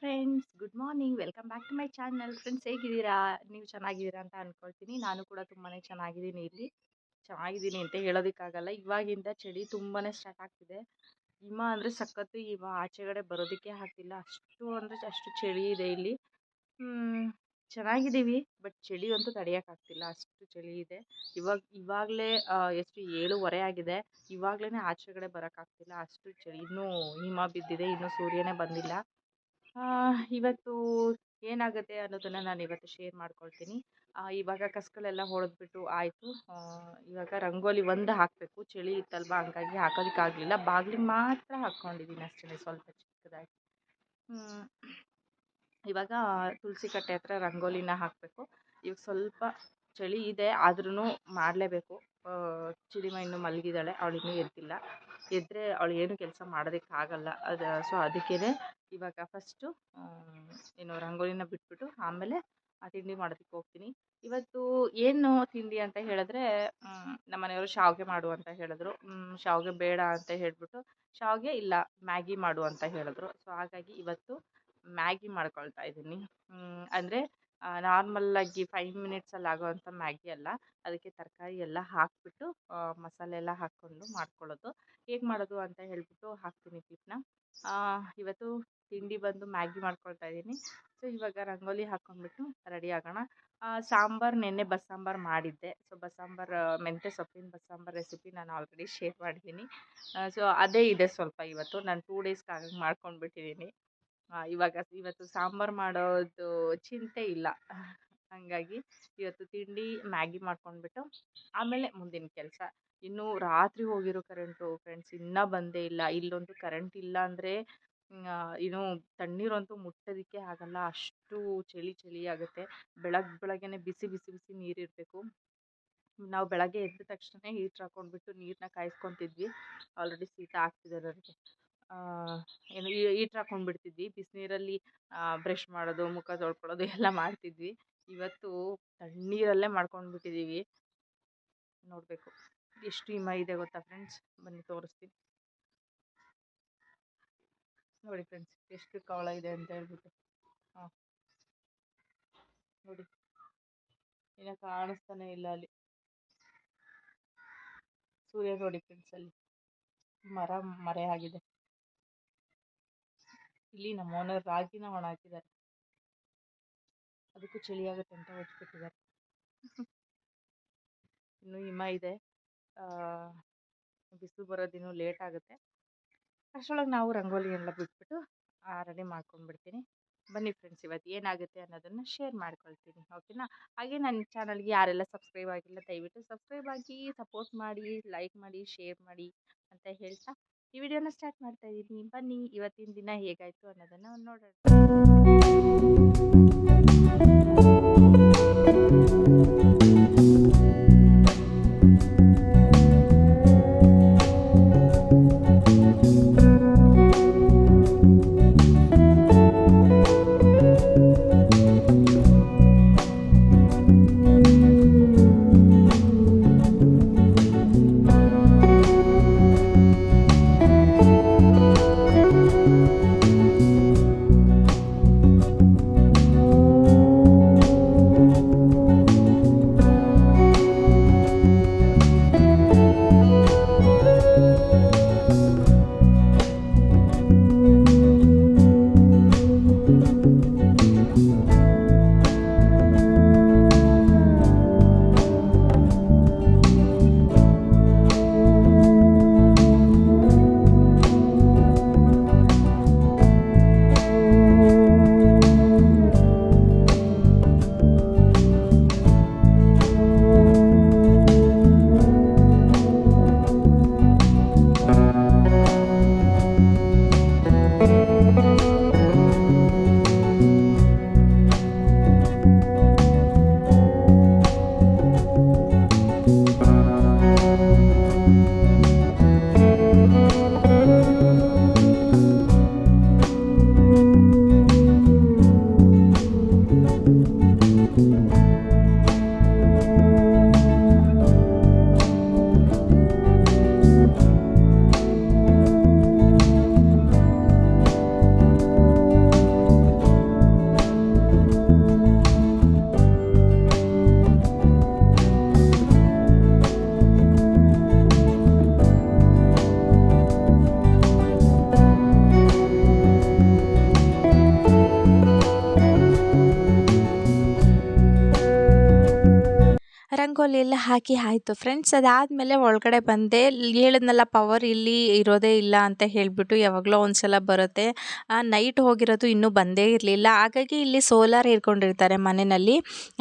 Friends good morning welcome back to my channel friends ಹೇಗಿದ್ದೀರಾ? ನೀವು ಚೆನ್ನಾಗಿದ್ದೀರಾ ಅಂತ ಅಂದ್ಕೊಳ್ತೀನಿ ನಾನು ಕೂಡ ತುಂಬಾ ಚೆನ್ನಾಗಿದ್ದೀನಿ ಇಲ್ಲಿ. ಚೆನ್ನಾಗಿದ್ದೀನಿ ಅಂತ ಹೇಳೋದಕ್ಕಾಗಲ್ಲ. ಇವಾಗಿಂದ ಚಳಿ ತುಂಬಾ ಸ್ಟಾರ್ಟ್ ಆಗ್ತಿದೆ. ಹಿಮ ಅಂದರೆ ಸಖತ್ತು ಹಿಮ. ಆಚೆಗಡೆ ಬರೋದಕ್ಕೆ ಆಗ್ತಿಲ್ಲ. ಅಷ್ಟು ಅಂದರೆ ಅಷ್ಟು ಚಳಿ ಇದೆ ಇಲ್ಲಿ. ಚೆನ್ನಾಗಿದ್ದೀವಿ. ಬಟ್ ಚಳಿ ಅಂತೂ ತಡೆಯೋಕ್ಕಾಗ್ತಿಲ್ಲ ಅಷ್ಟು ಚಳಿ ಇದೆ. ಇವಾಗ, ಇವಾಗಲೇ ಎಷ್ಟು ಏಳುವರೆ ಆಗಿದೆ. ಇವಾಗಲೇ ಆಚೆಗಡೆ ಬರೋಕ್ಕಾಗ್ತಿಲ್ಲ ಅಷ್ಟು ಚಳಿ. ಇನ್ನೂ ಹಿಮ ಬಿದ್ದಿದೆ. ಇನ್ನೂ ಸೂರ್ಯನೇ ಬಂದಿಲ್ಲ. ಇವತ್ತು ಏನಾಗುತ್ತೆ ಅನ್ನೋದನ್ನು ನಾನು ಇವತ್ತು ಶೇರ್ ಮಾಡ್ಕೊಳ್ತೀನಿ. ಇವಾಗ ಕಸ್ಗಳೆಲ್ಲ ಹೊಡೆದ್ಬಿಟ್ಟು ಆಯಿತು. ಇವಾಗ ರಂಗೋಲಿ ಒಂದು ಹಾಕಬೇಕು. ಚಳಿ ಇತ್ತಲ್ವ, ಹಂಗಾಗಿ ಹಾಕೋದಕ್ಕಾಗಲಿಲ್ಲ ಬಾಗಿಲಿಗೆ ಮಾತ್ರ ಹಾಕ್ಕೊಂಡಿದ್ದೀನಿ ಅಷ್ಟೇ ಸ್ವಲ್ಪ ಚಿಕ್ಕದಾಗಿ. ಇವಾಗ ತುಳಸಿ ಕಟ್ಟೆ ಹತ್ರ ರಂಗೋಲಿನ ಹಾಕಬೇಕು. ಇವಾಗ ಸ್ವಲ್ಪ ಚಳಿ ಇದೆ ಆದ್ರೂ ಮಾಡಲೇಬೇಕು. ಚಿಡಿಮ ಇನ್ನೂ ಮಲಗಿದ್ದಾಳೆ. ಅವಳು ಇನ್ನೂ ಎದ್ದಿಲ್ಲ. ಎದ್ದರೆ ಅವಳು ಏನು ಕೆಲಸ ಮಾಡೋದಕ್ಕಾಗಲ್ಲ. ಅದು ಸೊ ಅದಕ್ಕೇ ಇವಾಗ ಫಸ್ಟು ಏನು ರಂಗೋಲಿನ ಬಿಟ್ಬಿಟ್ಟು ಆಮೇಲೆ ಆ ತಿಂಡಿ ಮಾಡೋದಕ್ಕೆ ಹೋಗ್ತೀನಿ. ಇವತ್ತು ಏನು ತಿಂಡಿ ಅಂತ ಹೇಳಿದ್ರೆ ನಮ್ಮ ಮನೆಯವರು ಶಾವಿಗೆ ಮಾಡು ಅಂತ ಹೇಳಿದ್ರು. ಶಾವಿಗೆ ಬೇಡ ಅಂತ ಹೇಳಿಬಿಟ್ಟು ಶಾವಿಗೆ ಇಲ್ಲ, ಮ್ಯಾಗಿ ಮಾಡು ಅಂತ ಹೇಳಿದ್ರು. ಸೊ ಹಾಗಾಗಿ ಇವತ್ತು ಮ್ಯಾಗಿ ಮಾಡ್ಕೊಳ್ತಾ ಇದ್ದೀನಿ. ಅಂದರೆ ನಾರ್ಮಲ್ಲಾಗಿ ಫೈವ್ ಮಿನಿಟ್ಸಲ್ಲಿ ಆಗೋವಂಥ ಮ್ಯಾಗಿ ಅಲ್ಲ, ಅದಕ್ಕೆ ತರಕಾರಿ ಎಲ್ಲ ಹಾಕಿಬಿಟ್ಟು ಮಸಾಲೆ ಎಲ್ಲ ಹಾಕ್ಕೊಂಡು ಮಾಡ್ಕೊಳ್ಳೋದು. ಹೇಗೆ ಮಾಡೋದು ಅಂತ ಹೇಳಿಬಿಟ್ಟು ಹಾಕ್ತೀನಿ ಕ್ಲಿಪ್ನ. ಇವತ್ತು ತಿಂಡಿ ಬಂದು ಮ್ಯಾಗಿ ಮಾಡ್ಕೊಳ್ತಾ ಇದ್ದೀನಿ. ಸೊ, ಇವಾಗ ರಂಗೋಲಿ ಹಾಕ್ಕೊಂಡ್ಬಿಟ್ಟು ರೆಡಿ ಆಗೋಣ. ಸಾಂಬಾರು ನೆನ್ನೆ ಬಸ್ಸಾಂಬಾರು ಮಾಡಿದ್ದೆ. ಸೊ, ಬಸ್ಸಾಂಬಾರು ಮೆಂತೆ ಸೊಪ್ಪಿನ ಬಸ್ಸಾಂಬಾರು ರೆಸಿಪಿ ನಾನು ಆಲ್ರೆಡಿ ಶೇರ್ ಮಾಡಿದ್ದೀನಿ. ಸೊ, ಅದೇ ಇದೆ ಸ್ವಲ್ಪ ಇವತ್ತು. ನಾನು ಟೂ ಡೇಸ್ಗೆ ಹಾಗಾಗಿ ಮಾಡ್ಕೊಂಡ್ಬಿಟ್ಟಿದ್ದೀನಿ. ಇವಾಗ ಇವತ್ತು ಸಾಂಬಾರು ಮಾಡೋದು ಚಿಂತೆ ಇಲ್ಲ. ಹಾಗಾಗಿ ಇವತ್ತು ತಿಂಡಿ ಮ್ಯಾಗಿ ಮಾಡ್ಕೊಂಡ್ಬಿಟ್ಟು ಆಮೇಲೆ ಮುಂದಿನ ಕೆಲಸ. ಇನ್ನು ರಾತ್ರಿ ಹೋಗಿರೋ ಕರೆಂಟು ಫ್ರೆಂಡ್ಸ್ ಇನ್ನೂ ಬಂದೇ ಇಲ್ಲ. ಇಲ್ಲೊಂದು ಕರೆಂಟ್ ಇಲ್ಲ ಅಂದರೆ ಏನು ತಣ್ಣೀರಂತೂ ಮುಟ್ಟೋದಕ್ಕೆ ಆಗಲ್ಲ. ಅಷ್ಟು ಚಳಿ ಚಳಿ ಆಗುತ್ತೆ. ಬೆಳಗ್ಗೆ ಬೆಳಗ್ಗೆನೆ ಬಿಸಿ ಬಿಸಿ ಬಿಸಿ ನೀರಿರಬೇಕು ನಾವು ಬೆಳಗ್ಗೆ ಎದ್ದ ತಕ್ಷಣ ಹೀಟ್ರ್ ಹಾಕ್ಕೊಂಡ್ಬಿಟ್ಟು ನೀರನ್ನ ಕಾಯಿಸ್ಕೊತಿದ್ವಿ. ಆಲ್ರೆಡಿ ಶೀತ ಆಗ್ತಿದೆ ನನಗೆ. ಏನು ಈಟ್ ಹಾಕೊಂಡ್ಬಿಡ್ತಿದ್ವಿ ಬಿಸಿನೀರಲ್ಲಿ ಬ್ರಷ್ ಮಾಡೋದು, ಮುಖ ತೊಳ್ಕೊಳ್ಳೋದು ಎಲ್ಲ ಮಾಡ್ತಿದ್ವಿ. ಇವತ್ತು ತಣ್ಣೀರಲ್ಲೇ ಮಾಡ್ಕೊಂಡ್ಬಿಟ್ಟಿದ್ದೀವಿ ನೋಡಬೇಕು. ಎಷ್ಟು ಹಿಮ ಇದೆ ಗೊತ್ತಾ ಫ್ರೆಂಡ್ಸ್ ಬನ್ನಿ ತೋರಿಸ್ತೀನಿ. ನೋಡಿ ಫ್ರೆಂಡ್ಸ್ ಎಷ್ಟು ಕವಳ ಇದೆ ಅಂತ ಹೇಳ್ಬಿಟ್ಟು. ಹಾಂ ನೋಡಿ. ಇನ್ನು ಕಾಣಿಸ್ತಾನೆ ಇಲ್ಲ ಅಲ್ಲಿ. ಸೂರ್ಯ ನೋಡಿ ಫ್ರೆಂಡ್ಸ್ ಅಲ್ಲಿ. ಮರ ಮರೆ ಆಗಿದೆ ಇಲ್ಲಿ ನಮ್ಮ ಓನರ್ ರಾಗಿನ ಒಣ ಹಾಕಿದ್ದಾರೆ. ಅದಕ್ಕೂ ಚಳಿ ಆಗುತ್ತೆ ಅಂತ ಒಚ್ಬಿಟ್ಟಿದ್ದಾರೆ ಇನ್ನು ಹಿಮ ಇದೆ. ಬಿಸಿಲು ಬರೋದಿನ್ನೂ ಲೇಟ್ ಆಗುತ್ತೆ. ಅಷ್ಟರೊಳಗೆ ನಾವು ರಂಗೋಲಿ ಎಲ್ಲ ಬಿಟ್ಬಿಟ್ಟು ರೆಡಿ ಮಾಡ್ಕೊಂಡ್ಬಿಡ್ತೀನಿ. ಬನ್ನಿ ಫ್ರೆಂಡ್ಸ್ ಇವತ್ತು ಏನಾಗುತ್ತೆ ಅನ್ನೋದನ್ನು ಶೇರ್ ಮಾಡ್ಕೊಳ್ತೀನಿ ಓಕೆನಾ ಹಾಗೆ ನನ್ನ ಚಾನಲ್ಗೆ ಯಾರೆಲ್ಲ ಸಬ್ಸ್ಕ್ರೈಬ್ ಆಗಿಲ್ಲ, ದಯವಿಟ್ಟು ಸಬ್ಸ್ಕ್ರೈಬ್ ಆಗಿ ಸಪೋರ್ಟ್ ಮಾಡಿ ಲೈಕ್ ಮಾಡಿ ಶೇರ್ ಮಾಡಿ ಅಂತ ಹೇಳ್ತಾ ಈ ವಿಡಿಯೋನ ಸ್ಟಾರ್ಟ್ ಮಾಡ್ತಾ ಇದ್ದೀನಿ. ಬನ್ನಿ ಇವತ್ತಿನ ದಿನ ಹೇಗಾಯಿತು ಅನ್ನೋದನ್ನು ನೋಡೋಣ. ಎಲ್ಲ ಹಾಕಿ ಆಯಿತು. ಫ್ರೆಂಡ್ಸ್ ಅದಾದಮೇಲೆ ಒಳಗಡೆ ಬಂದೆ. ಹೇಳಿದ್ನಲ್ಲ ಪವರ್ ಇಲ್ಲಿ ಇರೋದೇ ಇಲ್ಲ ಅಂತ ಹೇಳಿಬಿಟ್ಟು ಯಾವಾಗಲೋ ಒಂದು ಸಲ ಬರುತ್ತೆ ನೈಟ್ ಹೋಗಿರೋದು ಇನ್ನೂ ಬಂದೇ ಇರಲಿಲ್ಲ. ಹಾಗಾಗಿ ಇಲ್ಲಿ ಸೋಲಾರ್ ಇರ್ಕೊಂಡಿರ್ತಾರೆ ಮನೆಯಲ್ಲಿ.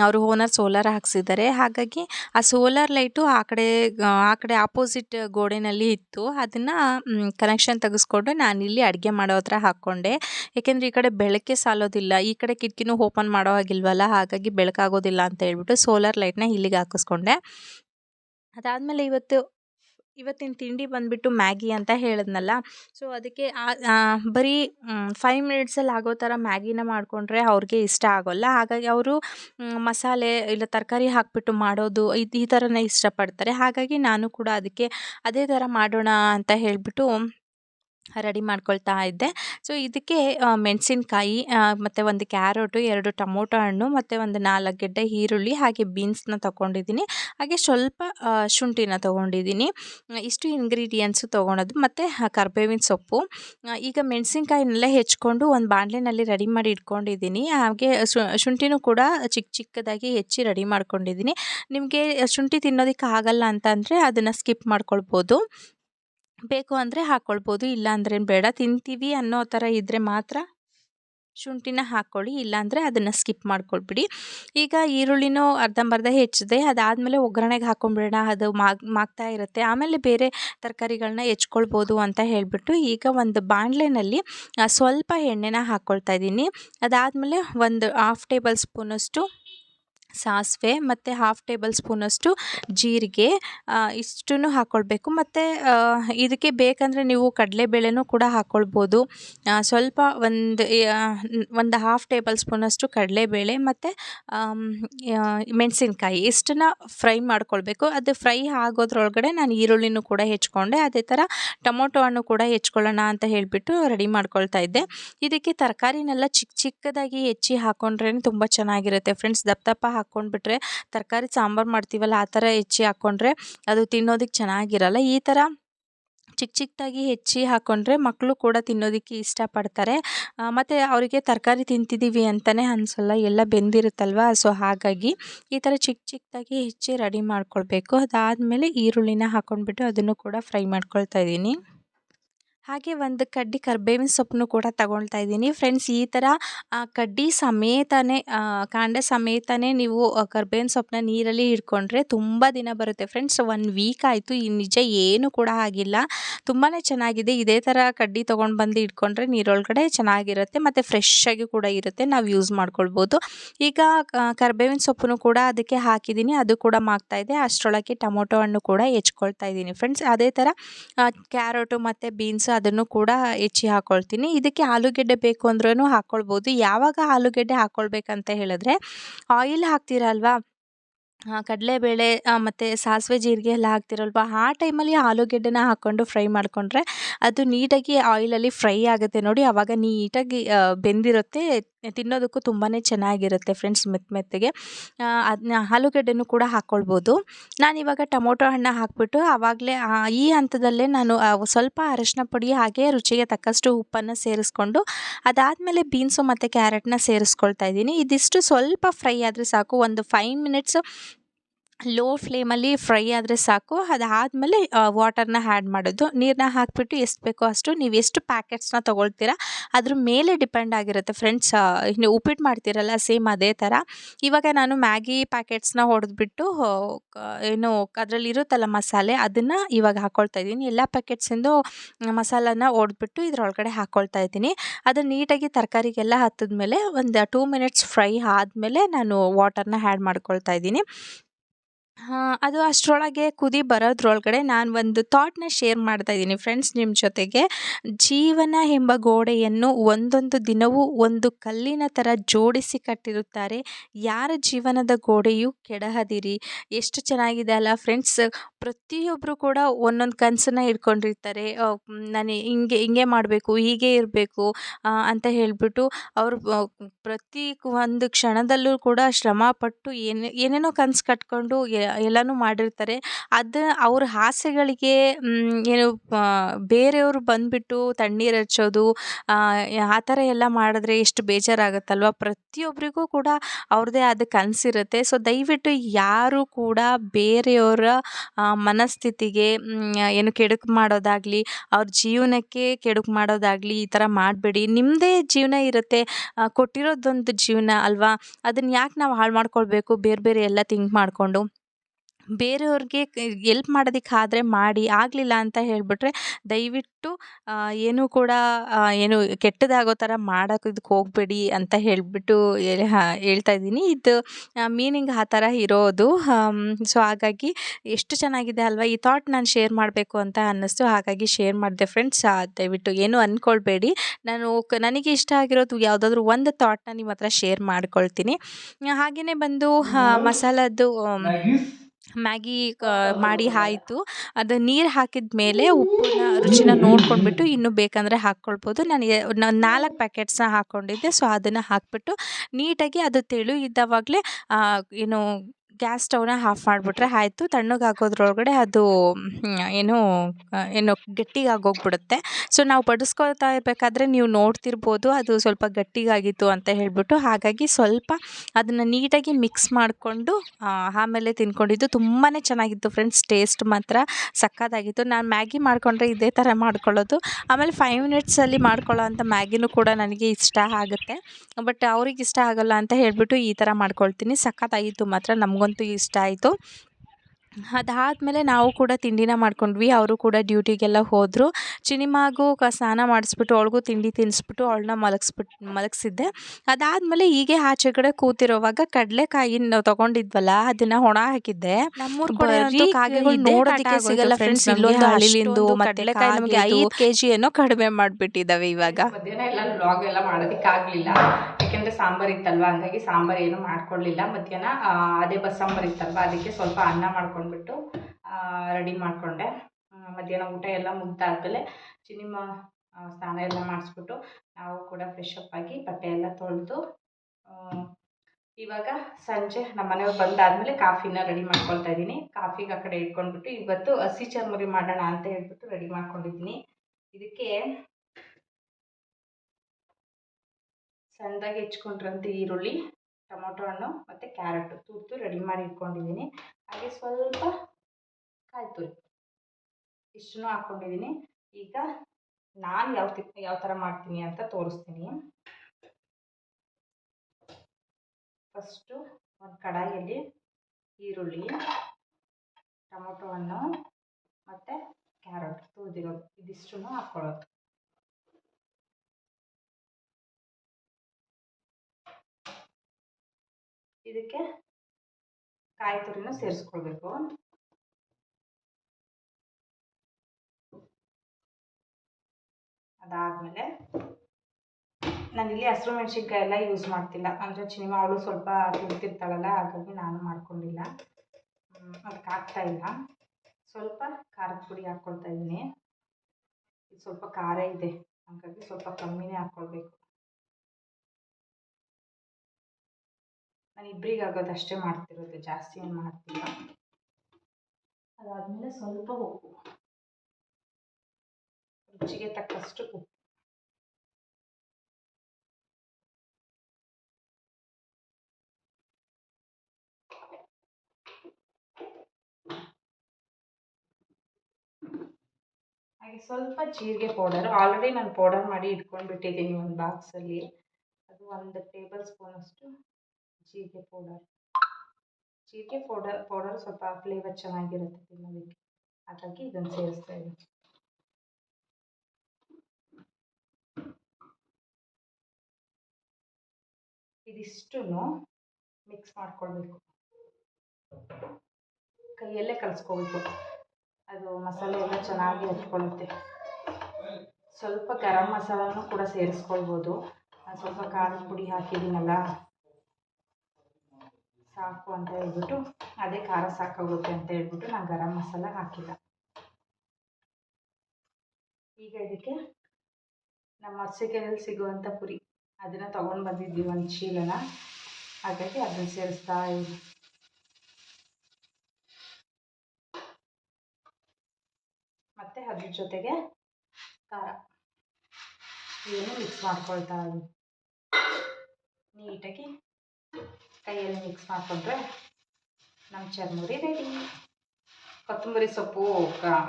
ಅವರು ಓನರ್ ಸೋಲಾರ್ ಹಾಕ್ಸಿದ್ದಾರೆ. ಹಾಗಾಗಿ ಆ ಸೋಲಾರ್ ಲೈಟು ಆ ಕಡೆ ಆ ಕಡೆ ಆಪೋಸಿಟ್ ಗೋಡೆನಲ್ಲಿ ಇತ್ತು. ಅದನ್ನು ಕನೆಕ್ಷನ್ ತೆಗೆಸ್ಕೊಂಡು ನಾನಿಲ್ಲಿ ಅಡುಗೆ ಮಾಡೋ ಹತ್ರ ಹಾಕ್ಕೊಂಡೆ. ಏಕೆಂದರೆ ಈ ಕಡೆ ಬೆಳಕೆ ಸಾಲೋದಿಲ್ಲ. ಈ ಕಡೆ ಕಿಟಕಿನೂ ಓಪನ್ ಮಾಡೋ ಹಾಗಿಲ್ವಲ್ಲ? ಹಾಗಾಗಿ ಬೆಳಕಾಗೋದಿಲ್ಲ ಅಂತ ಹೇಳ್ಬಿಟ್ಟು ಸೋಲಾರ್ ಲೈಟ್ನ ಇಲ್ಲಿಗೆ ಹಾಕಿಸ್ಕೊಂಡೆ. ಅದಾದಮೇಲೆ ಇವತ್ತು ಇವತ್ತಿನ ತಿಂಡಿ ಬಂದುಬಿಟ್ಟು ಮ್ಯಾಗಿ ಅಂತ ಹೇಳಿದ್ನಲ್ಲ. ಸೊ ಅದಕ್ಕೆ ಬರೀ ಫೈವ್ ಮಿನಿಟ್ಸಲ್ಲಿ ಆಗೋ ಥರ ಮ್ಯಾಗಿನ ಮಾಡಿಕೊಂಡ್ರೆ ಅವ್ರಿಗೆ ಇಷ್ಟ ಆಗೋಲ್ಲ. ಹಾಗಾಗಿ ಅವರು ಮಸಾಲೆ ಇಲ್ಲ ತರಕಾರಿ ಹಾಕಿಬಿಟ್ಟು ಮಾಡೋದು ಇದು ಈ ಥರನೇ ಇಷ್ಟಪಡ್ತಾರೆ. ಹಾಗಾಗಿ ನಾನು ಕೂಡ ಅದಕ್ಕೆ ಅದೇ ಥರ ಮಾಡೋಣ ಅಂತ ಹೇಳಿಬಿಟ್ಟು ರೆಡಿ ಮಾಡ್ಕೊಳ್ತಾ ಇದ್ದೆ. ಸೊ ಇದಕ್ಕೆ ಮೆಣಸಿನ್ಕಾಯಿ ಮತ್ತು ಒಂದು ಕ್ಯಾರೋಟು, ಎರಡು ಟೊಮೊಟೊ ಹಣ್ಣು, ಮತ್ತು ಒಂದು ನಾಲ್ಕು ಗೆಡ್ಡೆ ಈರುಳ್ಳಿ, ಹಾಗೆ ಬೀನ್ಸ್ನ ತೊಗೊಂಡಿದ್ದೀನಿ. ಹಾಗೆ ಸ್ವಲ್ಪ ಶುಂಠಿನ ತೊಗೊಂಡಿದ್ದೀನಿ. ಇಷ್ಟು ಇಂಗ್ರೀಡಿಯೆಂಟ್ಸು ತೊಗೊಳೋದು. ಮತ್ತು ಕರ್ಬೇವಿನ ಸೊಪ್ಪು. ಈಗ ಮೆಣಸಿನ್ಕಾಯಿನೆಲ್ಲ ಹೆಚ್ಕೊಂಡು ಒಂದು ಬಾಂಡ್ಲಿನಲ್ಲಿ ರೆಡಿ ಮಾಡಿ ಇಟ್ಕೊಂಡಿದ್ದೀನಿ. ಹಾಗೆ ಶುಂಠಿನೂ ಕೂಡ ಚಿಕ್ಕ ಚಿಕ್ಕದಾಗಿ ಹೆಚ್ಚಿ ರೆಡಿ ಮಾಡ್ಕೊಂಡಿದ್ದೀನಿ. ನಿಮಗೆ ಶುಂಠಿ ತಿನ್ನೋದಕ್ಕೆ ಆಗಲ್ಲ ಅಂತಂದರೆ ಅದನ್ನು ಸ್ಕಿಪ್ ಮಾಡ್ಕೊಳ್ಬೋದು. ಬೇಕು ಅಂದರೆ ಹಾಕ್ಕೊಳ್ಬೋದು ಇಲ್ಲ ಅಂದ್ರೇನು ಬೇಡ. ತಿಂತೀವಿ ಅನ್ನೋ ಥರ ಇದ್ದರೆ ಮಾತ್ರ ಶುಂಠಿನ ಹಾಕ್ಕೊಳ್ಳಿ ಇಲ್ಲಾಂದರೆ ಅದನ್ನು ಸ್ಕಿಪ್ ಮಾಡ್ಕೊಳ್ಬಿಡಿ. ಈಗ ಈರುಳ್ಳಿನೂ ಅರ್ಧಂಬರ್ಧ ಹೆಚ್ಚಿದೆ, ಅದಾದಮೇಲೆ ಒಗ್ಗರಣೆಗೆ ಹಾಕೊಂಡ್ಬಿಡೋಣ ಅದು ಮಾಗ್, ಮಾಗ್ತಾ ಇರುತ್ತೆ. ಆಮೇಲೆ ಬೇರೆ ತರಕಾರಿಗಳನ್ನ ಹೆಚ್ಕೊಳ್ಬೋದು ಅಂತ ಹೇಳಿಬಿಟ್ಟು ಈಗ ಒಂದು ಬಾಣಲೆನಲ್ಲಿ ಸ್ವಲ್ಪ ಎಣ್ಣೆನ ಹಾಕ್ಕೊಳ್ತಾ ಇದ್ದೀನಿ. ಅದಾದಮೇಲೆ ಒಂದು ಹಾಫ್ ಟೇಬಲ್ ಸ್ಪೂನಷ್ಟು ಸಾಸಿವೆ ಮತ್ತು ಹಾಫ್ ಟೇಬಲ್ ಸ್ಪೂನಷ್ಟು ಜೀರಿಗೆ ಇಷ್ಟನ್ನು ಹಾಕ್ಕೊಳ್ಬೇಕು ಮತ್ತು ಇದಕ್ಕೆ ಬೇಕಂದರೆ ನೀವು ಕಡಲೆಬೇಳೆನೂ ಕೂಡ ಹಾಕ್ಕೊಳ್ಬೋದು ಸ್ವಲ್ಪ ಒಂದು ಒಂದು ಹಾಫ್ ಟೇಬಲ್ ಸ್ಪೂನಷ್ಟು ಕಡಲೆಬೇಳೆ ಮತ್ತು ಮೆಣಸಿನ್ಕಾಯಿ ಇಷ್ಟನ್ನು ಫ್ರೈ ಮಾಡ್ಕೊಳ್ಬೇಕು. ಅದು ಫ್ರೈ ಆಗೋದ್ರೊಳಗಡೆ ನಾನು ಈರುಳ್ಳಿನೂ ಕೂಡ ಹೆಚ್ಕೊಂಡೆ. ಅದೇ ಥರ ಟೊಮೊಟೊ ಹಣ್ಣು ಕೂಡ ಹೆಚ್ಕೊಳ್ಳೋಣ ಅಂತ ಹೇಳಿಬಿಟ್ಟು ರೆಡಿ ಮಾಡ್ಕೊಳ್ತಾ ಇದ್ದೆ. ಇದಕ್ಕೆ ತರಕಾರಿನೆಲ್ಲ ಚಿಕ್ಕ ಚಿಕ್ಕದಾಗಿ ಹೆಚ್ಚಿ ಹಾಕ್ಕೊಂಡ್ರೇ ತುಂಬ ಚೆನ್ನಾಗಿರುತ್ತೆ. ಫ್ರೆಂಡ್ಸ್ ದಪ್ಪ ದಪ್ಪ ಹಾಕ್ಕೊಂಡ್ಬಿಟ್ರೆ ತರಕಾರಿ ಸಾಂಬಾರು ಮಾಡ್ತೀವಲ್ಲ, ಆ ಥರ ಹೆಚ್ಚಿ ಹಾಕ್ಕೊಂಡ್ರೆ ಅದು ತಿನ್ನೋದಕ್ಕೆ ಚೆನ್ನಾಗಿರಲ್ಲ. ಈ ಥರ ಚಿಕ್ಕ ಚಿಕ್ಕದಾಗಿ ಹೆಚ್ಚಿ ಹಾಕ್ಕೊಂಡ್ರೆ ಮಕ್ಕಳು ಕೂಡ ತಿನ್ನೋದಕ್ಕೆ ಇಷ್ಟಪಡ್ತಾರೆ. ಮತ್ತು ಅವರಿಗೆ ತರಕಾರಿ ತಿಂತಿದ್ದೀವಿ ಅಂತಲೇ ಅನಿಸಲ್ಲ, ಎಲ್ಲ ಬೆಂದಿರುತ್ತಲ್ವ? ಸೊ, ಹಾಗಾಗಿ ಈ ಥರ ಚಿಕ್ಕ ಚಿಕ್ಕದಾಗಿ ಹೆಚ್ಚಿ ರೆಡಿ ಮಾಡ್ಕೊಳ್ಬೇಕು. ಅದಾದಮೇಲೆ ಈರುಳ್ಳಿನ ಹಾಕ್ಕೊಂಡ್ಬಿಟ್ಟು ಅದನ್ನು ಕೂಡ ಫ್ರೈ ಮಾಡ್ಕೊಳ್ತಾ ಇದ್ದೀನಿ. ಹಾಗೆ ಒಂದು ಕಡ್ಡಿ ಕರ್ಬೇವಿನ ಸೊಪ್ಪನ್ನು ಕೂಡ ತಗೊಳ್ತಾ ಇದ್ದೀನಿ. ಫ್ರೆಂಡ್ಸ್ ಈ ಥರ ಕಡ್ಡಿ ಸಮೇತನೇ ಕಾಂಡ ಸಮೇತನೇ ನೀವು ಕರ್ಬೇವಿನ ಸೊಪ್ಪನ್ನ ನೀರಲ್ಲಿ ಹಿಡ್ಕೊಂಡ್ರೆ ತುಂಬ ದಿನ ಬರುತ್ತೆ. ಫ್ರೆಂಡ್ಸ್ ಒನ್ ವೀಕ್ ಆಯಿತು ಈ ನಿಜ ಏನು ಕೂಡ ಆಗಿಲ್ಲ. ತುಂಬಾ ಚೆನ್ನಾಗಿದೆ. ಇದೇ ಥರ ಕಡ್ಡಿ ತೊಗೊಂಡು ಬಂದು ಇಟ್ಕೊಂಡ್ರೆ ನೀರೊಳಗಡೆ ಚೆನ್ನಾಗಿರುತ್ತೆ, ಮತ್ತು ಫ್ರೆಶ್ ಆಗಿ ಕೂಡ ಇರುತ್ತೆ. ನಾವು ಯೂಸ್ ಮಾಡ್ಕೊಳ್ಬೋದು. ಈಗ ಕರ್ಬೇವಿನ ಸೊಪ್ಪನ್ನು ಕೂಡ ಅದಕ್ಕೆ ಹಾಕಿದ್ದೀನಿ. ಅದು ಕೂಡ ಮಾಗ್ತಾ ಇದೆ. ಅಷ್ಟರೊಳಗೆ ಟೊಮೊಟೊ ಹಣ್ಣು ಕೂಡ ಹೆಚ್ಕೊಳ್ತಾ ಇದ್ದೀನಿ. ಫ್ರೆಂಡ್ಸ್ ಅದೇ ಥರ ಕ್ಯಾರೋಟು ಮತ್ತು ಬೀನ್ಸ್ ಅದನ್ನು ಕೂಡ ಹೆಚ್ಚಿ ಹಾಕ್ಕೊಳ್ತೀನಿ ಇದಕ್ಕೆ ಆಲೂಗೆಡ್ಡೆ ಬೇಕು ಅಂದ್ರೂ ಹಾಕ್ಕೊಳ್ಬೋದು ಯಾವಾಗ ಆಲೂಗೆಡ್ಡೆ ಹಾಕ್ಕೊಳ್ಬೇಕಂತ ಹೇಳಿದ್ರೆ ಆಯಿಲ್ ಹಾಕ್ತೀರಲ್ವಾ? ಕಡಲೆಬೇಳೆ ಮತ್ತು ಸಾಸಿವೆ ಜೀರಿಗೆ ಎಲ್ಲ ಹಾಕ್ತಿರಲ್ವ? ಆ ಟೈಮಲ್ಲಿ ಆಲೂಗೆಡ್ಡೆನ ಹಾಕ್ಕೊಂಡು ಫ್ರೈ ಮಾಡಿಕೊಂಡ್ರೆ ಅದು ನೀಟಾಗಿ ಆಯಿಲಲ್ಲಿ ಫ್ರೈ ಆಗುತ್ತೆ ನೋಡಿ. ಆವಾಗ ನೀಟಾಗಿ ಬೆಂದಿರುತ್ತೆ. ತಿನ್ನೋದಕ್ಕೂ ತುಂಬಾ ಚೆನ್ನಾಗಿರುತ್ತೆ ಫ್ರೆಂಡ್ಸ್ ಮೆತ್ತ ಮೆತ್ತಗೆ. ಅದನ್ನ ಆಲೂಗಡ್ಡೆನೂ ಕೂಡ ಹಾಕ್ಕೊಳ್ಬೋದು ನಾನಿವಾಗ ಟೊಮೊಟೊ ಹಣ್ಣು ಹಾಕ್ಬಿಟ್ಟು ಆವಾಗಲೇ ಈ ಹಂತದಲ್ಲೇ ನಾನು ಸ್ವಲ್ಪ ಅರಶಿನ ಪುಡಿ ಹಾಗೆ ರುಚಿಗೆ ತಕ್ಕಷ್ಟು ಉಪ್ಪನ್ನು ಸೇರಿಸ್ಕೊಂಡು ಅದಾದಮೇಲೆ ಬೀನ್ಸು ಮತ್ತು ಕ್ಯಾರೆಟ್ನ ಸೇರಿಸ್ಕೊಳ್ತಾ ಇದ್ದೀನಿ. ಇದಿಷ್ಟು ಸ್ವಲ್ಪ ಫ್ರೈ ಆದರೆ ಸಾಕು. ಒಂದು ಫೈವ್ ಮಿನಿಟ್ಸ್ ಲೋ ಫ್ಲೇಮಲ್ಲಿ ಫ್ರೈ ಆದರೆ ಸಾಕು. ಅದಾದಮೇಲೆ ವಾಟರ್ನ ಆ್ಯಡ್ ಮಾಡೋದು. ನೀರನ್ನ ಹಾಕಿಬಿಟ್ಟು ಎಷ್ಟು ಬೇಕೋ ಅಷ್ಟು ನೀವು ಎಷ್ಟು ಪ್ಯಾಕೆಟ್ಸ್ನ ತೊಗೊಳ್ತೀರಾ, ಅದ್ರ ಮೇಲೆ ಡಿಪೆಂಡ್ ಆಗಿರುತ್ತೆ. ಫ್ರೆಂಡ್ಸ್ ಇನ್ನು ಉಪ್ಪಿಟ್ಟು ಮಾಡ್ತೀರಲ್ಲ, ಸೇಮ್ ಅದೇ ಥರ ಇವಾಗ ನಾನು ಮ್ಯಾಗಿ ಪ್ಯಾಕೆಟ್ಸ್ನ ಹೊಡೆದ್ಬಿಟ್ಟು ಏನು ಅದರಲ್ಲಿ ಇರುತ್ತಲ್ಲ ಮಸಾಲೆ, ಅದನ್ನು ಇವಾಗ ಹಾಕ್ಕೊಳ್ತಾ ಇದ್ದೀನಿ. ಎಲ್ಲ ಪ್ಯಾಕೆಟ್ಸಿಂದು ಮಸಾಲನ ಹೊಡೆದ್ಬಿಟ್ಟು ಇದ್ರೊಳಗಡೆ ಹಾಕ್ಕೊಳ್ತಾ ಇದ್ದೀನಿ. ಅದು ನೀಟಾಗಿ ತರಕಾರಿಗೆಲ್ಲ ಹತ್ತಿದ್ಮೇಲೆ ಒಂದು ಟೂ ಮಿನಿಟ್ಸ್ ಫ್ರೈ ಆದಮೇಲೆ ನಾನು ವಾಟರ್ನ ಆ್ಯಡ್ ಮಾಡ್ಕೊಳ್ತಾ ಇದ್ದೀನಿ. ಅದು ಅಷ್ಟರೊಳಗೆ ಕುದಿ ಬರೋದ್ರೊಳಗಡೆ ನಾನು ಒಂದು ಥಾಟ್ನ ಶೇರ್ ಮಾಡ್ತಾ ಇದ್ದೀನಿ ಫ್ರೆಂಡ್ಸ್ ನಿಮ್ಮ ಜೊತೆಗೆ. ಜೀವನ ಎಂಬ ಗೋಡೆಯನ್ನು ಒಂದೊಂದು ದಿನವೂ ಒಂದು ಕಲ್ಲಿನ ಥರ ಜೋಡಿಸಿ ಕಟ್ಟಿರುತ್ತಾರೆ. ಯಾರ ಜೀವನದ ಗೋಡೆಯು ಕೆಡಹದಿರಿ? ಎಷ್ಟು ಚೆನ್ನಾಗಿದೆ ಅಲ್ಲ ಫ್ರೆಂಡ್ಸ್ ಪ್ರತಿಯೊಬ್ಬರು ಕೂಡ ಒಂದೊಂದು ಕನಸನ್ನ ಇಟ್ಕೊಂಡಿರ್ತಾರೆ ನಾನು ಹಿಂಗೆ ಹಿಂಗೆ ಮಾಡಬೇಕು, ಹೀಗೆ ಇರಬೇಕು ಅಂತ ಹೇಳಿಬಿಟ್ಟು ಅವರು ಪ್ರತಿ ಒಂದು ಕ್ಷಣದಲ್ಲೂ ಕೂಡ ಶ್ರಮಪಟ್ಟು ಏನೇ, ಏನೇನೋ ಕನಸು ಕಟ್ಕೊಂಡು ಎಲ್ಲನೂ ಮಾಡಿರ್ತಾರೆ. ಅದು ಅವ್ರ ಆಸೆಗಳಿಗೆ ಏನು ಬೇರೆಯವರು ಬಂದುಬಿಟ್ಟು ತಣ್ಣೀರು ಹಚ್ಚೋದು, ಆ ಥರ ಎಲ್ಲ ಮಾಡಿದ್ರೆ ಎಷ್ಟು ಬೇಜಾರಾಗುತ್ತಲ್ವ? ಪ್ರತಿಯೊಬ್ಬರಿಗೂ ಕೂಡ ಅವ್ರದ್ದೇ ಆದ ಕನಸಿರುತ್ತೆ. ಸೊ, ದಯವಿಟ್ಟು ಯಾರು ಕೂಡ ಬೇರೆಯವರ ಮನಸ್ಥಿತಿಗೆ ಏನು ಕೆಡುಕು ಮಾಡೋದಾಗಲಿ, ಅವ್ರ ಜೀವನಕ್ಕೆ ಕೆಡುಕು ಮಾಡೋದಾಗಲಿ ಈ ಥರ ಮಾಡಬೇಡಿ. ನಿಮ್ಮದೇ ಜೀವನ ಇರುತ್ತೆ. ಕೊಟ್ಟಿರೋದೊಂದು ಜೀವನ ಅಲ್ವಾ? ಅದನ್ನು ಯಾಕೆ ನಾವು ಹಾಳು ಮಾಡ್ಕೊಳ್ಬೇಕು? ಬೇರೆ ಬೇರೆ ಎಲ್ಲ ಥಿಂಕ್ ಮಾಡಿಕೊಂಡು. ಬೇರೆಯವ್ರಿಗೆ ಎಲ್ಪ್ ಮಾಡೋದಕ್ಕಾದ್ರೆ ಮಾಡಿ ಆಗಲಿಲ್ಲ ಅಂತ ಹೇಳಿಬಿಟ್ರೆ ದಯವಿಟ್ಟು ಏನೂ ಕೂಡ ಏನು ಕೆಟ್ಟದಾಗೋ ಥರ ಮಾಡೋದಕ್ಕೆ ಹೋಗಬೇಡಿ ಅಂತ ಹೇಳಿಬಿಟ್ಟು ಹೇಳ್ತಾ ಇದ್ದೀನಿ. ಇದು ಮೀನಿಂಗ್ ಆ ಥರ ಇರೋದು. ಸೊ ಹಾಗಾಗಿ ಎಷ್ಟು ಚೆನ್ನಾಗಿದೆ ಅಲ್ವಾ? ಈ ಥಾಟ್ ನಾನು ಶೇರ್ ಮಾಡಬೇಕು ಅಂತ ಅನ್ನಿಸ್ತು. ಹಾಗಾಗಿ ಶೇರ್ ಮಾಡಿದೆ ಫ್ರೆಂಡ್ಸ್. ದಯವಿಟ್ಟು ಏನೂ ಅಂದ್ಕೊಳ್ಬೇಡಿ ನಾನು ನನಗೆ ಇಷ್ಟ ಆಗಿರೋದು ಯಾವುದಾದ್ರೂ ಒಂದು ಥಾಟ್ನ ನಿಮ್ಮ ಹತ್ರ ಶೇರ್ ಮಾಡ್ಕೊಳ್ತೀನಿ. ಹಾಗೆಯೇ ಬಂದು ಮಸಾಲದ್ದು ಮ್ಯಾಗಿ ಮಾಡಿ ಆಯ್ತು ಅದು ನೀರು ಹಾಕಿದ ಮೇಲೆ ಉಪ್ಪನ್ನ ರುಚಿನ ನೋಡ್ಕೊಂಡ್ಬಿಟ್ಟು ಇನ್ನೂ ಬೇಕಂದರೆ ಹಾಕ್ಕೊಳ್ಬೋದು. ನಾನು ನಾನು ನಾಲ್ಕು ಪ್ಯಾಕೆಟ್ಸ್ನ ಹಾಕ್ಕೊಂಡಿದ್ದೆ ಸೊ ಅದನ್ನು ಹಾಕಿಬಿಟ್ಟು ನೀಟಾಗಿ ಅದು ತೆಳು ಇದ್ದಾವಾಗಲೇ ಏನು ಗ್ಯಾಸ್ ಸ್ಟವ್ನ ಆಫ್ ಮಾಡಿಬಿಟ್ರೆ ಆಯಿತು. ತಣ್ಣಗೆ ಹಾಕೋದ್ರೊಳಗಡೆ ಅದು ಏನು ಏನು ಗಟ್ಟಿಗಾಗೋಗ್ಬಿಡುತ್ತೆ. ಸೊ ನಾವು ಬಡಿಸ್ಕೊಳ್ತಾ ಇರಬೇಕಾದ್ರೆ ನೀವು ನೋಡ್ತಿರ್ಬೋದು ಅದು ಸ್ವಲ್ಪ ಗಟ್ಟಿಗಾಗಿತ್ತು ಅಂತ ಹೇಳಿಬಿಟ್ಟು. ಹಾಗಾಗಿ ಸ್ವಲ್ಪ ಅದನ್ನು ನೀಟಾಗಿ ಮಿಕ್ಸ್ ಮಾಡಿಕೊಂಡು ಆಮೇಲೆ ತಿನ್ಕೊಂಡಿದ್ದು ತುಂಬಾ ಚೆನ್ನಾಗಿತ್ತು ಫ್ರೆಂಡ್ಸ್ ಟೇಸ್ಟ್ ಮಾತ್ರ ಸಕ್ಕತ್ತಾಗಿತ್ತು. ನಾನು ಮ್ಯಾಗಿ ಮಾಡಿಕೊಂಡ್ರೆ ಇದೇ ಥರ ಮಾಡ್ಕೊಳ್ಳೋದು. ಆಮೇಲೆ ಫೈವ್ ಮಿನಿಟ್ಸಲ್ಲಿ ಮಾಡ್ಕೊಳ್ಳೋ ಅಂಥ ಮ್ಯಾಗಿನೂ ಕೂಡ ನನಗೆ ಇಷ್ಟ ಆಗುತ್ತೆ. ಬಟ್ ಅವ್ರಿಗೆ ಇಷ್ಟ ಆಗೋಲ್ಲ ಅಂತ ಹೇಳಿಬಿಟ್ಟು ಈ ಥರ ಮಾಡ್ಕೊಳ್ತೀನಿ. ಸಕ್ಕತ್ತಾಗಿತ್ತು ಮಾತ್ರ ನಮಗಂತೂ ಇಷ್ಟ ಆಯಿತು ಅದಾದಮೇಲೆ ನಾವು ಕೂಡ ತಿಂಡಿನ ಮಾಡ್ಕೊಂಡ್ವಿ ಅವರು ಕೂಡ ಡ್ಯೂಟಿಗೆಲ್ಲ ಹೋದರು. ಚಿನಿಮಾಗೂ ಕ ಸ್ನಾನ ಮಾಡಿಸ್ಬಿಟ್ಟು ಅವಳಿಗೂ ತಿಂಡಿ ತಿನ್ನಿಸ್ಬಿಟ್ಟು ಅವಳನ್ನ ಮಲಗಿಸ್ಬಿಟ್ಟು ಮಲಗಿಸಿದ್ದೆ. ಅದಾದಮೇಲೆ ಹೀಗೆ ಆಚೆ ಕಡೆ ಕೂತಿರೋವಾಗ ಕಡಲೆಕಾಯಿ ನಾವು ತೊಗೊಂಡಿದ್ವಲ್ಲ ಅದನ್ನು ಒಣ ಹಾಕಿದ್ದೆ. ನಮ್ಮೂರು ಕಡೆ ಕಾಗೆಗಳು ನೋಡೋದಕ್ಕೆ ಸಿಗಲ್ಲ ಫ್ರೆಂಡ್ಸ್ ಇಲ್ಲೊಂದು ಹಳ್ಳಿಲಿಂದು ಕಡಲೆಕಾಯಿ ನಮಗೆ ಐದು ಕೆ ಜಿ ಏನೋ ಕಡಿಮೆ ಮಾಡಿಬಿಟ್ಟಿದ್ದಾವೆ ಇವಾಗ. ಮಧ್ಯಾಹ್ನ ಎಲ್ಲ ಬ್ಲಾಗ್ ಎಲ್ಲ ಮಾಡೋದಕ್ಕಾಗಲಿಲ್ಲ ಯಾಕೆಂದರೆ ಸಾಂಬಾರು ಇತ್ತಲ್ವ ಹಂಗಾಗಿ ಸಾಂಬಾರು ಏನು ಮಾಡ್ಕೊಳ್ಳಿಲ್ಲ ಮಧ್ಯಾಹ್ನ ಅದೇ ಬಸ್ಸಾಂಬಾರು ಇತ್ತಲ್ವ ಅದಕ್ಕೆ ಸ್ವಲ್ಪ ಅನ್ನ ಮಾಡ್ಕೊಂಡ್ಬಿಟ್ಟು ರೆಡಿ ಮಾಡಿಕೊಂಡೆ. ಮಧ್ಯಾಹ್ನ ಊಟ ಎಲ್ಲ ಮುಗ್ದಾದ್ಮೇಲೆ ಚಿನ್ನಿಮ್ಮ ಸ್ನಾನ ಎಲ್ಲ ಮಾಡಿಸ್ಬಿಟ್ಟು ನಾವು ಕೂಡ ಫ್ರೆಶ್ ಅಪ್ ಆಗಿ ಬಟ್ಟೆ ಎಲ್ಲ ತೊಳೆದು ಇವಾಗ ಸಂಜೆ ನಮ್ಮ ಮನೆಯವ್ರು ಬಂದಾದಮೇಲೆ ಕಾಫಿನ ರೆಡಿ ಮಾಡ್ಕೊಳ್ತಾ ಇದ್ದೀನಿ. ಕಾಫಿಗೆ ಆ ಕಡೆ ಇಟ್ಕೊಂಡ್ಬಿಟ್ಟು ಇವತ್ತು ಹಸಿ ಚರ್ಮುರಿ ಮಾಡೋಣ ಅಂತ ಹೇಳ್ಬಿಟ್ಟು ರೆಡಿ ಮಾಡ್ಕೊಂಡಿದ್ದೀನಿ. ಇದಕ್ಕೆ ಸಣ್ಣದಾಗಿ ಹೆಚ್ಕೊಂಡ್ರಂತೆ ಈರುಳ್ಳಿ. ಟೊಮೊಟೊ ಹಣ್ಣು ಮತ್ತು ಕ್ಯಾರೆಟು ತುರ್ತು ರೆಡಿ ಮಾಡಿ ಇಟ್ಕೊಂಡಿದ್ದೀನಿ. ಹಾಗೆ ಸ್ವಲ್ಪ ಕಾಯಿ ತುರಿ ಇಷ್ಟನ್ನು ಹಾಕ್ಕೊಂಡಿದ್ದೀನಿ. ಈಗ ನಾನು ಯಾವ ಯಾವ ಥರ ಮಾಡ್ತೀನಿ ಅಂತ ತೋರಿಸ್ತೀನಿ. ಫಸ್ಟು ಒಂದು ಕಡಾಯಿಯಲ್ಲಿ ಈರುಳ್ಳಿ ಟೊಮೊಟೊ ಹಣ್ಣು ಮತ್ತು ಕ್ಯಾರೆಟ್ ತುರಿದಿರೋದು ಇದಿಷ್ಟು ಹಾಕ್ಕೊಳ್ಳೋದು. ಇದಕ್ಕೆ ಕಾಯಿ ತುರಿನ ಸೇರಿಸ್ಕೊಳ್ಬೇಕು. ಅದಾದಮೇಲೆ ನಾನಿಲ್ಲಿ ಹಸಿರು ಮೆಣಸಿನ್ಕಾಯಿ ಎಲ್ಲ ಯೂಸ್ ಮಾಡ್ತಿಲ್ಲ. ಅಂದರೆ ಚಿನಿಮಾ ಅವಳು ಸ್ವಲ್ಪ ತಿಂತಿರ್ತಾಳಲ್ಲ ಹಾಗಾಗಿ ನಾನು ಮಾಡ್ಕೊಂಡಿಲ್ಲ. ಅದಕ್ಕೆ ಹಾಕ್ತಾ ಇಲ್ಲ. ಸ್ವಲ್ಪ ಖಾರದ ಪುಡಿ ಹಾಕ್ಕೊಳ್ತಾ ಇದ್ದೀನಿ. ಇದು ಸ್ವಲ್ಪ ಖಾರ ಇದೆ, ಹಾಗಾಗಿ ಸ್ವಲ್ಪ ಕಮ್ಮಿನೇ ಹಾಕ್ಕೊಳ್ಬೇಕು. ನಾನು ಇಬ್ಬರಿಗೆ ಆಗೋದಷ್ಟೇ ಮಾಡ್ತಿರೋದು, ಜಾಸ್ತಿ ಏನು ಮಾಡ್ತಿಲ್ಲ. ಅದಾದಮೇಲೆ ಸ್ವಲ್ಪ ಉಪ್ಪು. ರುಚಿಗೆ ತಕ್ಕಷ್ಟು ಉಪ್ಪು. ಹಾಗೆ ಸ್ವಲ್ಪ ಜೀರಿಗೆ ಪೌಡರ್. ಆಲ್ರೆಡಿ ನಾನು ಪೌಡರ್ ಮಾಡಿ ಇಟ್ಕೊಂಡ್ಬಿಟ್ಟಿದ್ದೀನಿ ಒಂದು ಬಾಕ್ಸಲ್ಲಿ ಅದು ಒಂದು ಟೇಬಲ್ ಸ್ಪೂನಷ್ಟು ಜೀರಿಗೆ ಪೌಡರ್ ಜೀರಿಗೆ ಪೌಡರ್ ಪೌಡರ್ ಸ್ವಲ್ಪ ಫ್ಲೇವರ್ ಚೆನ್ನಾಗಿರುತ್ತೆ ತಿನ್ನೋದಕ್ಕೆ. ಹಾಗಾಗಿ ಇದನ್ನು ಸೇರಿಸ್ತಾ ಇದ್ದೀನಿ. ಇದಿಷ್ಟು ಮಿಕ್ಸ್ ಮಾಡ್ಕೊಳ್ಬೇಕು. ಕೈಯಲ್ಲೇ ಕಲಿಸ್ಕೋಬೇಕು ಅದು ಮಸಾಲೆ ಎಲ್ಲ ಚೆನ್ನಾಗಿ ಹತ್ಕೊಳ್ಳುತ್ತೆ ಸ್ವಲ್ಪ ಗರಂ ಮಸಾಲನೂ ಕೂಡ ಸೇರಿಸ್ಕೊಳ್ಬೋದು. ನಾನು ಸ್ವಲ್ಪ ಖಾರದ ಪುಡಿ ಹಾಕಿದ್ದೀನಲ್ಲ? ಸಾಕು ಅಂತ ಹೇಳ್ಬಿಟ್ಟು ಅದೇ ಖಾರ ಸಾಕಾಗುತ್ತೆ ಅಂತ ಹೇಳ್ಬಿಟ್ಟು ನಾನು ಗರಂ ಮಸಾಲ ಹಾಕಿಲ್ಲ ಈಗ ಇದಕ್ಕೆ ನಮ್ಮ ಹಸಿಕೆರೆಯಲ್ಲಿ ಸಿಗುವಂಥ ಪುರಿ. ಅದನ್ನು ತೊಗೊಂಡು ಬಂದಿದ್ವಿ ಒಂದು ಚೀಲನ ಹಾಗಾಗಿ ಅದನ್ನು ಸೇರಿಸ್ತಾ ಇದ್ವಿ. ಮತ್ತು ಅದ್ರ ಜೊತೆಗೆ ಖಾರ. ಏನು ಮಿಕ್ಸ್ ಮಾಡ್ಕೊಳ್ತಾ ಇದ್ವಿ. ನೀಟಾಗಿ ಕೈಯಲ್ಲಿ ಮಿಕ್ಸ್ ಮಾಡಿಕೊಂಡ್ರೆ ನಮ್ಮ ಚರ್ಮುರಿ ರೆಡಿ ಕೊತ್ತಂಬರಿ ಸೊಪ್ಪು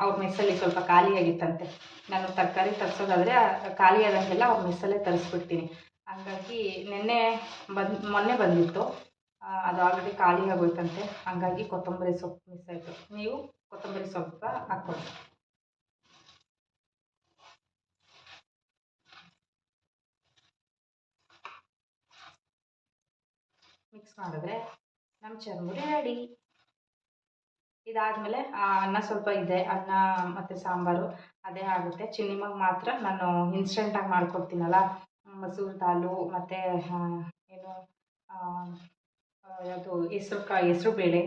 ಅವ್ರ ಮೆಸ್ಸಲ್ಲಿ ಸ್ವಲ್ಪ ಖಾಲಿಯಾಗಿತ್ತಂತೆ. ನಾನು ತರಕಾರಿ ತರಿಸೋದಾದರೆ ಖಾಲಿ ಆದಂಗೆಲ್ಲ ಅವ್ರ ಮೆಸ್ಸಲ್ಲೇ ತರಿಸ್ಬಿಡ್ತೀನಿ. ಹಂಗಾಗಿ ನಿನ್ನೆ ಬಂದು, ಮೊನ್ನೆ ಬಂದಿತ್ತು. ಅದು ಆಲ್ರೆಡಿ ಖಾಲಿ ಆಗೋಯ್ತಂತೆ ಹಂಗಾಗಿ ಕೊತ್ತಂಬರಿ ಸೊಪ್ಪು ಮಿಸ್ ಆಯಿತು. ನೀವು ಕೊತ್ತಂಬರಿ ಸೊಪ್ಪು ಹಾಕ್ಕೊಳ್ಳಿ ಮಿಕ್ಸ್ ಮಾಡಿದ್ರೆ ನಮ್ಮ ಚರ್ಮುರಿ ರೆಡಿ. ಇದಾದಮೇಲೆ ಅನ್ನ ಸ್ವಲ್ಪ ಇದೆ ಅನ್ನ ಮತ್ತು ಸಾಂಬಾರು ಅದೇ ಆಗುತ್ತೆ. ಚಿನ್ನಿಮಗೆ ಮಾತ್ರ ನಾನು ಇನ್ಸ್ಟೆಂಟಾಗಿ ಮಾಡ್ಕೊಡ್ತೀನಲ್ಲ. ಮಸೂರ್ ದಾಲು ಮತ್ತು ಏನು ಆ, ಆ, ಯಾವುದು ಹೆಸ್ರು ಕಾ ಹೆಸ್ರು ಬೇಳೆ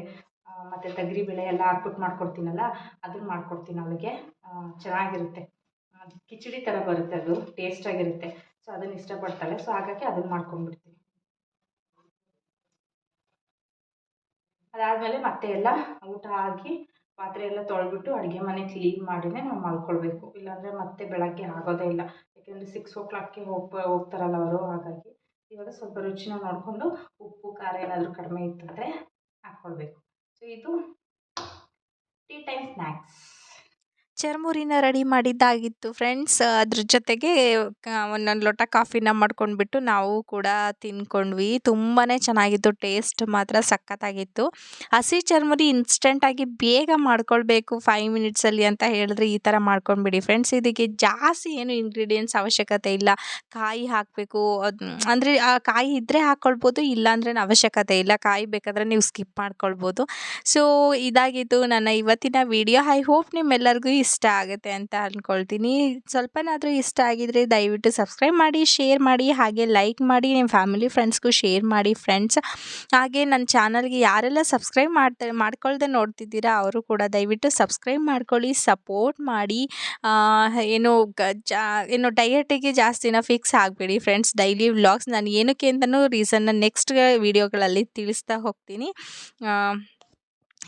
ಮತ್ತು ತೊಗರಿ ಬೇಳೆ ಎಲ್ಲ ಹಾಕ್ಬಿಟ್ಟು ಮಾಡ್ಕೊಡ್ತೀನಲ್ಲ ಅದನ್ನು ಮಾಡ್ಕೊಡ್ತೀನಿ ಅವಳಿಗೆ. ಚೆನ್ನಾಗಿರುತ್ತೆ. ಅದು ಕಿಚಡಿ ಥರ ಬರುತ್ತೆ ಅದು ಟೇಸ್ಟಾಗಿರುತ್ತೆ ಸೊ ಅದನ್ನು ಇಷ್ಟಪಡ್ತಾಳೆ. ಸೊ ಹಾಗಾಗಿ ಅದನ್ನು ಮಾಡ್ಕೊಂಡ್ಬಿಡ್ತೀನಿ. ಅದಾದಮೇಲೆ ಮತ್ತೆ ಎಲ್ಲ ಊಟ ಆಗಿ ಪಾತ್ರೆ ಎಲ್ಲ ತೊಳೆದ್ಬಿಟ್ಟು ಅಡುಗೆ ಮನೆ ಕ್ಲೀನ್ ಮಾಡಿನೇ ನಾವು ಮಲ್ಕೊಳ್ಬೇಕು ಇಲ್ಲಾಂದರೆ ಮತ್ತೆ ಬೆಳಗ್ಗೆ ಆಗೋದೇ ಇಲ್ಲ. ಯಾಕೆಂದರೆ ಸಿಕ್ಸ್ ಓ ಕ್ಲಾಕ್ಗೆ ಹೋಗಿ ಹೋಗ್ತಾರಲ್ಲ ಅವರು, ಹಾಗಾಗಿ ಇವಾಗ ಸ್ವಲ್ಪ ರುಚಿನ ನೋಡಿಕೊಂಡು ಉಪ್ಪು, ಖಾರ ಏನಾದರೂ ಕಡಿಮೆ ಇತ್ತಂದರೆ ಹಾಕ್ಕೊಳ್ಬೇಕು ಸೊ ಇದು ಟೀ ಟೈಮ್ ಸ್ನ್ಯಾಕ್ಸ್ ಚರ್ಮುರಿನ ರೆಡಿ ಮಾಡಿದ್ದಾಗಿತ್ತು ಫ್ರೆಂಡ್ಸ್. ಅದ್ರ ಜೊತೆಗೆ ಒಂದೊಂದು ಲೋಟ ಕಾಫಿನ ಮಾಡ್ಕೊಂಡ್ಬಿಟ್ಟು ನಾವು ಕೂಡ ತಿನ್ಕೊಂಡ್ವಿ ತುಂಬಾ ಚೆನ್ನಾಗಿತ್ತು, ಟೇಸ್ಟ್ ಮಾತ್ರ ಸಖತ್ತಾಗಿತ್ತು. ಹಸಿ ಚರ್ಮುರಿ ಇನ್ಸ್ಟೆಂಟಾಗಿ ಬೇಗ ಮಾಡ್ಕೊಳ್ಬೇಕು ಫೈವ್ ಮಿನಿಟ್ಸಲ್ಲಿ ಅಂತ ಹೇಳಿದ್ರೆ ಈ ಥರ ಮಾಡ್ಕೊಂಡ್ಬಿಡಿ ಫ್ರೆಂಡ್ಸ್. ಇದಕ್ಕೆ ಜಾಸ್ತಿ ಏನು ಇಂಗ್ರೀಡಿಯೆಂಟ್ಸ್ ಅವಶ್ಯಕತೆ ಇಲ್ಲ. ಕಾಯಿ ಹಾಕಬೇಕು, ಅದು, ಅಂದರೆ ಆ ಕಾಯಿ ಇದ್ದರೆ ಹಾಕ್ಕೊಳ್ಬೋದು ಇಲ್ಲಾಂದ್ರೆ ಅವಶ್ಯಕತೆ ಇಲ್ಲ. ಕಾಯಿ ಬೇಕಾದರೆ ನೀವು ಸ್ಕಿಪ್ ಮಾಡ್ಕೊಳ್ಬೋದು. ಸೊ ಇದಾಗಿತ್ತು ನನ್ನ ಇವತ್ತಿನ ವಿಡಿಯೋ ಐ ಹೋಪ್ ನಿಮ್ಮೆಲ್ಲರಿಗೂ ಇಷ್ಟ ಆಗುತ್ತೆ ಅಂತ ಅಂದ್ಕೊಳ್ತೀನಿ ಸ್ವಲ್ಪನಾದರೂ ಇಷ್ಟ ಆಗಿದರೆ ದಯವಿಟ್ಟು ಸಬ್ಸ್ಕ್ರೈಬ್ ಮಾಡಿ ಶೇರ್ ಮಾಡಿ, ಹಾಗೆ ಲೈಕ್ ಮಾಡಿ ನಿಮ್ಮ ಫ್ಯಾಮಿಲಿ ಫ್ರೆಂಡ್ಸ್ಗೂ ಶೇರ್ ಮಾಡಿ ಫ್ರೆಂಡ್ಸ್ ಹಾಗೆ ನನ್ನ ಚಾನಲ್ಗೆ ಯಾರೆಲ್ಲ ಸಬ್ಸ್ಕ್ರೈಬ್ ಮಾಡ್ತಾ, ಮಾಡ್ಕೊಳ್ದೆ ನೋಡ್ತಿದ್ದೀರಾ ಅವರು ಕೂಡ ದಯವಿಟ್ಟು ಸಬ್ಸ್ಕ್ರೈಬ್ ಮಾಡ್ಕೊಳ್ಳಿ ಸಪೋರ್ಟ್ ಮಾಡಿ. ಏನು ಜಾ, ಏನು ಡಯಟಿಗೆ ಜಾಸ್ತಿನ ಫಿಕ್ಸ್ ಆಗಬೇಡಿ ಫ್ರೆಂಡ್ಸ್ ಡೈಲಿ ವ್ಲಾಗ್ಸ್ ನಾನು ಏನಕ್ಕೆ ಅಂತಲೂ ರೀಸನ್ನ ನೆಕ್ಸ್ಟ್ ವೀಡಿಯೋಗಳಲ್ಲಿ ತಿಳಿಸ್ತಾ ಹೋಗ್ತೀನಿ.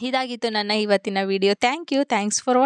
ಇದಾಗಿತ್ತು ನನ್ನ ಇವತ್ತಿನ video thank you thanks for watch